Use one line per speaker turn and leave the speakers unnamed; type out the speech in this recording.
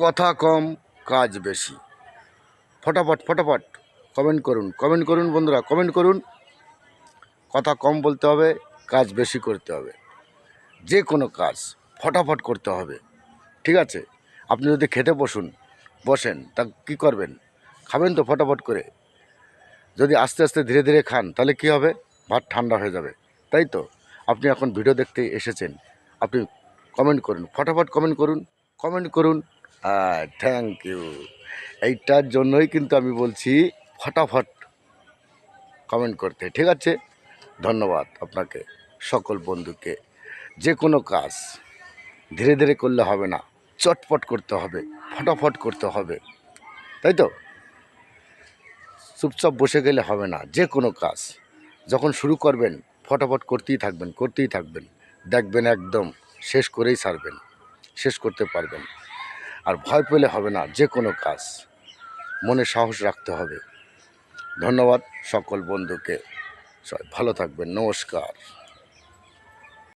কথা কম, কাজ বেশি। ফটাফট ফটাফট কমেন্ট করুন কমেন্ট করুন বন্ধুরা কমেন্ট করুন। কথা কম বলতে হবে, কাজ বেশি করতে হবে। যে কোনো কাজ ফটাফট করতে হবে, ঠিক আছে? আপনি যদি খেতে বসুন, বসেন, তা কী করবেন? খাবেন তো ফটাফট করে। যদি আস্তে আস্তে ধীরে ধীরে খান, তাহলে কী হবে? ভাত ঠান্ডা হয়ে যাবে, তাই তো? আপনি এখন ভিডিও দেখতে এসেছেন, আপনি কমেন্ট করুন, ফটাফট কমেন্ট করুন কমেন্ট করুন। হ্যাঁ থ্যাংক ইউ এইটার জন্যই কিন্তু আমি বলছি, ফটাফট কমেন্ট করতে। ঠিক আছে? ধন্যবাদ আপনাকে, সকল বন্ধুকে। যে কোনো কাজ ধীরে ধীরে করলে হবে না। চটপট করতে হবে, ফটাফট করতে হবে। তাই তো? চুপচাপ বসে গেলে হবে না। যে কোনো কাজ। যখন শুরু করবেন, ফটাফট করতেই থাকবেন করতেই থাকবেন। দেখবেন একদম শেষ করেই ছাড়বেন শেষ করতে পারবেন। আর ভয় পেলে হবে না, যে কোনো কাজ। মনে সাহস রাখতে হবে। ধন্যবাদ সকল বন্ধুকে। ভালো থাকবেন। নমস্কার।